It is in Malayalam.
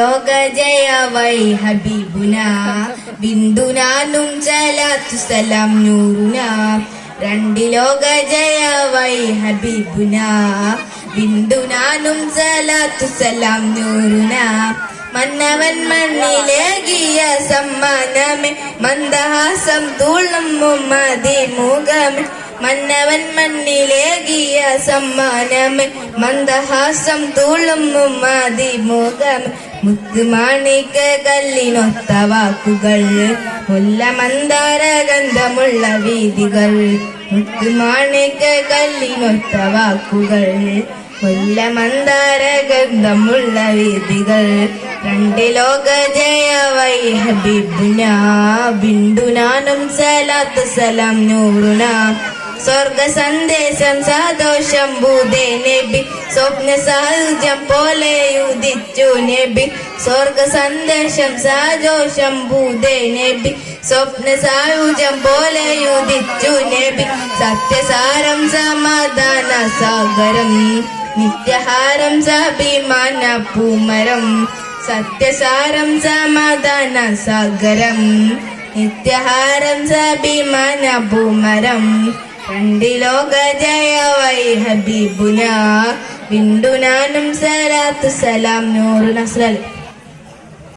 ലോക ജയ വൈ ഹബീബുന ബിന്ദുനാനും ചലാത്തു സലാം നൂറുന. രണ്ട് വൈ ഹബീബുന ബിന്ദുനാനും ചലാത്തു സലാം നൂറുന. മന്നവൻ മണ്ണിലേകിയ സമ്മാനമേ മന്ദഹാസം തൂളും മുമ്മതി മുഖമേ. മന്നവൻ മണ്ണിലേകിയ സമ്മാനമേ മന്ദഹാസം തുളുമ്മും അതിമുഖം മുത്തുമാണിക്ക കല്ലിനൊത്ത വാക്കുകൾ മുല്ല മന്ദാര ഗന്ധമുള്ള വീതികൾ. മുത്തുമാണിക്ക കല്ലിനൊത്ത വാക്കുകൾ മുല്ല മന്ദാര ഗന്ധമുള്ള വീതികൾ. രണ്ട് ലോക ജയ വൈ ബിന്ദു നാനും സലാത്ത് സലാം നൂറുന. സ്വർഗ സന്ദേശം സദോഷം ഭൂതേ നബി. സ്വപ്ന സഹജം പോലെ ഉദിച്ചു നബി. സ്വർഗ സന്ദേശം സദോഷം ഭൂതേ നബി. സ്വപ്ന സായുജം പോലെ ഉദിച്ചു നബി. സത്യസാരം സമാധാന സാഗരം. നിത്യഹാരം സഭിമാന പൂമരം. സത്യസാരം സമാധാന സാഗരം. നിത്യഹാരം സഭിമാന പൂമരം. രണ്ട് ലോക വൈ ഹബീബുന. ബിന്ദുനാനും സലാത്തു സലാം നൂറ് നസ്രൽ